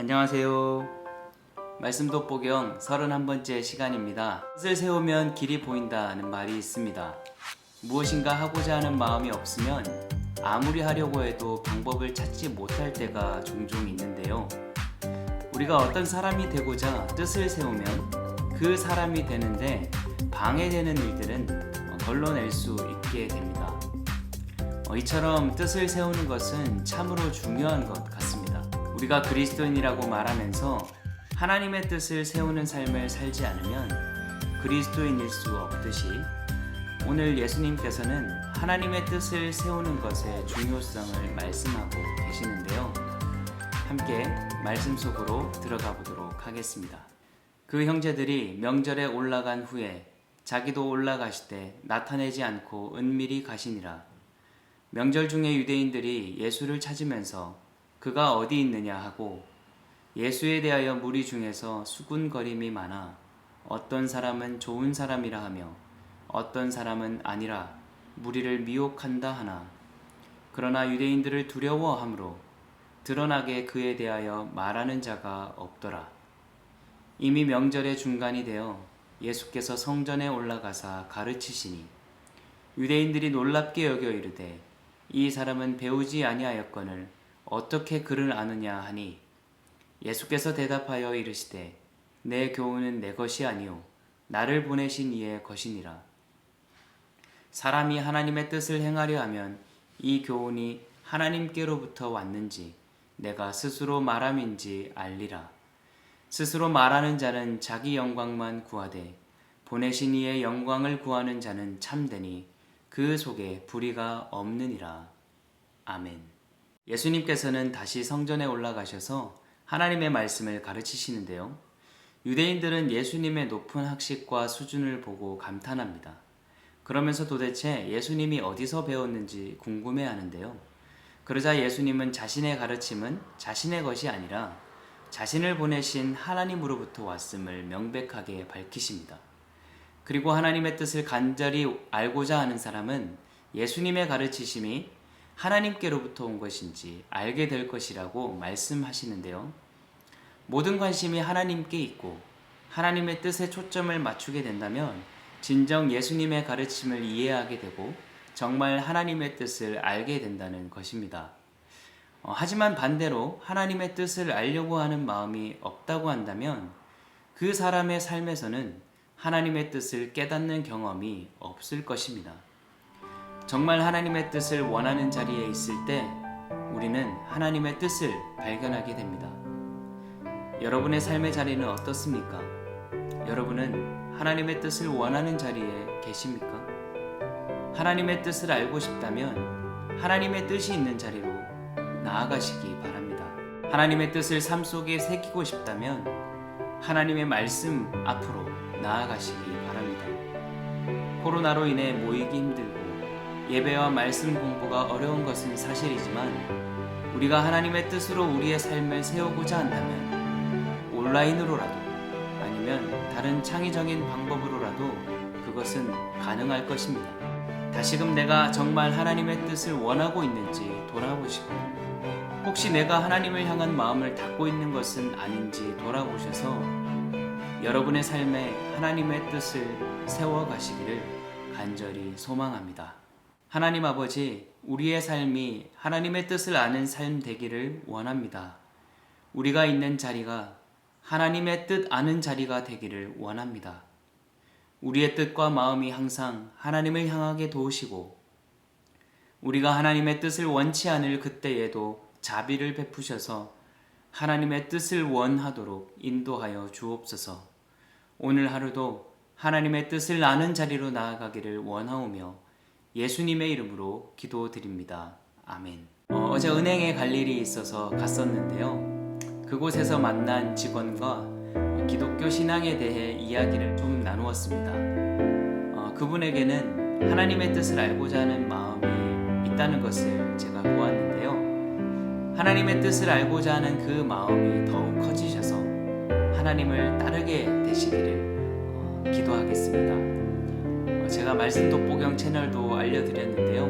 안녕하세요. 말씀 돋보경 31번째 시간입니다. 뜻을 세우면 길이 보인다는 말이 있습니다. 무엇인가 하고자 하는 마음이 없으면 아무리 하려고 해도 방법을 찾지 못할 때가 종종 있는데요. 우리가 어떤 사람이 되고자 뜻을 세우면 그 사람이 되는데 방해되는 일들은 걸러낼 수 있게 됩니다. 어, 이처럼 뜻을 세우는 것은 참으로 중요한 것 같습니다. 우리가 그리스도인이라고 말하면서 하나님의 뜻을 세우는 삶을 살지 않으면 그리스도인일 수 없듯이 오늘 예수님께서는 하나님의 뜻을 세우는 것의 중요성을 말씀하고 계시는데요. 함께 말씀 속으로 들어가 보도록 하겠습니다. 그 형제들이 명절에 올라간 후에 자기도 올라가시되 나타내지 않고 은밀히 가시니라. 명절 중에 유대인들이 예수를 찾으면서 그가 어디 있느냐 하고 예수에 대하여 무리 중에서 수군거림이 많아 어떤 사람은 좋은 사람이라 하며 어떤 사람은 아니라 무리를 미혹한다 하나. 그러나 유대인들을 두려워하므로 드러나게 그에 대하여 말하는 자가 없더라. 이미 명절의 중간이 되어 예수께서 성전에 올라가사 가르치시니 유대인들이 놀랍게 여겨 이르되 이 사람은 배우지 아니하였거늘 어떻게 그를 아느냐 하니 예수께서 대답하여 이르시되 내 교훈은 내 것이 아니요 나를 보내신 이의 것이니라. 사람이 하나님의 뜻을 행하려 하면 이 교훈이 하나님께로부터 왔는지 내가 스스로 말함인지 알리라. 스스로 말하는 자는 자기 영광만 구하되 보내신 이의 영광을 구하는 자는 참되니 그 속에 불의가 없느니라. 아멘. 예수님께서는 다시 성전에 올라가셔서 하나님의 말씀을 가르치시는데요. 유대인들은 예수님의 높은 학식과 수준을 보고 감탄합니다. 그러면서 도대체 예수님이 어디서 배웠는지 궁금해 하는데요. 그러자 예수님은 자신의 가르침은 자신의 것이 아니라 자신을 보내신 하나님으로부터 왔음을 명백하게 밝히십니다. 그리고 하나님의 뜻을 간절히 알고자 하는 사람은 예수님의 가르치심이 하나님께로부터 온 것인지 알게 될 것이라고 말씀하시는데요. 모든 관심이 하나님께 있고 하나님의 뜻에 초점을 맞추게 된다면 진정 예수님의 가르침을 이해하게 되고 정말 하나님의 뜻을 알게 된다는 것입니다. 어, 하지만 반대로 하나님의 뜻을 알려고 하는 마음이 없다고 한다면 그 사람의 삶에서는 하나님의 뜻을 깨닫는 경험이 없을 것입니다. 정말 하나님의 뜻을 원하는 자리에 있을 때 우리는 하나님의 뜻을 발견하게 됩니다. 여러분의 삶의 자리는 어떻습니까? 여러분은 하나님의 뜻을 원하는 자리에 계십니까? 하나님의 뜻을 알고 싶다면 하나님의 뜻이 있는 자리로 나아가시기 바랍니다. 하나님의 뜻을 삶 속에 새기고 싶다면 하나님의 말씀 앞으로 나아가시기 바랍니다. 코로나로 인해 모이기 힘들고 예배와 말씀 공부가 어려운 것은 사실이지만 우리가 하나님의 뜻으로 우리의 삶을 세우고자 한다면 온라인으로라도 아니면 다른 창의적인 방법으로라도 그것은 가능할 것입니다. 다시금 내가 정말 하나님의 뜻을 원하고 있는지 돌아보시고 혹시 내가 하나님을 향한 마음을 닫고 있는 것은 아닌지 돌아보셔서 여러분의 삶에 하나님의 뜻을 세워가시기를 간절히 소망합니다. 하나님 아버지, 우리의 삶이 하나님의 뜻을 아는 삶 되기를 원합니다. 우리가 있는 자리가 하나님의 뜻 아는 자리가 되기를 원합니다. 우리의 뜻과 마음이 항상 하나님을 향하게 도우시고 우리가 하나님의 뜻을 원치 않을 그때에도 자비를 베푸셔서 하나님의 뜻을 원하도록 인도하여 주옵소서. 오늘 하루도 하나님의 뜻을 아는 자리로 나아가기를 원하오며 예수님의 이름으로 기도드립니다. 아멘. 어, 어제 은행에 갈 일이 있어서 갔었는데요. 그곳에서 만난 직원과 기독교 신앙에 대해 이야기를 좀 나누었습니다. 어, 그분에게는 하나님의 뜻을 알고자 하는 마음이 있다는 것을 제가 보았는데요. 하나님의 뜻을 알고자 하는 그 마음이 더욱 커지셔서 하나님을 따르게 되시기를 어, 기도하겠습니다. 제가 말씀 돋보경 채널도 알려드렸는데요.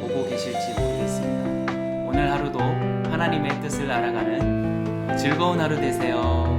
보고 계실지 모르겠습니다. 오늘 하루도 하나님의 뜻을 알아가는 즐거운 하루 되세요.